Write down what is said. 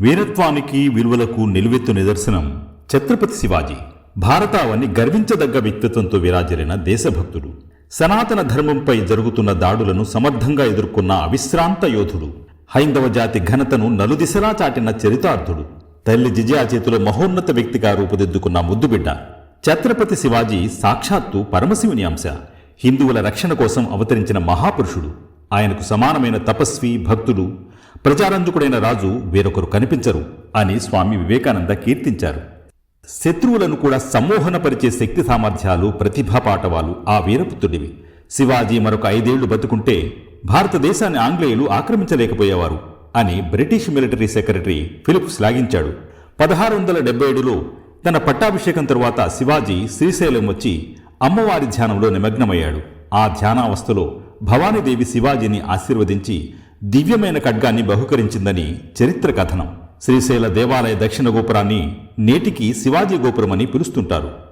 వీరత్వానికి విలువలకు నిలువెత్తు నిదర్శనం ఛత్రపతి శివాజీ. భారతావని గర్వించదగ్గ వ్యక్తిత్వంతో విరాజిల్లిన దేశభక్తుడు. సనాతన ధర్మంపై జరుగుతున్న దాడులను సమర్థంగా ఎదుర్కొన్న అవిశ్రాంత యోధుడు. హైందవ జాతి ఘనతను నలుదిశలా చాటిన చరితార్థుడు. తల్లి జిజియా చేతిలో మహోన్నత వ్యక్తిగా రూపుదిద్దుకున్న ముద్దుబిడ్డ. ఛత్రపతి శివాజీ సాక్షాత్తు పరమశివుని అంశ. హిందువుల రక్షణ కోసం అవతరించిన మహాపురుషుడు. ఆయనకు సమానమైన తపస్వి భక్తుడు ప్రజారంజకుడైన రాజు వేరొకరు కనిపించరు అని స్వామి వివేకానంద కీర్తించారు. శత్రువులను కూడా సమ్మోహనపరిచే శక్తి సామర్థ్యాలు ప్రతిభా పాటవాలు ఆ వీరపుత్రుడివి. శివాజీ మరొక ఐదేళ్ళు బతుకుంటే భారతదేశాన్ని ఆంగ్లేయులు ఆక్రమించలేకపోయేవారు అని బ్రిటిష్ మిలిటరీ సెక్రటరీ ఫిలిప్ శ్లాఘించాడు పదహారు వందల డెబ్బై ఏడులో తన పట్టాభిషేకం తరువాత శివాజీ శ్రీశైలం వచ్చి అమ్మవారి ధ్యానంలో నిమగ్నమయ్యాడు. ఆ ధ్యానావస్థలో భవానీదేవి శివాజీని ఆశీర్వదించి దివ్యమైన ఖడ్గాన్ని బహుకరించిందని చరిత్ర కథనం. శ్రీశైల దేవాలయ దక్షిణ గోపురాన్ని నేటికి శివాజీ గోపురమని పిలుస్తుంటారు.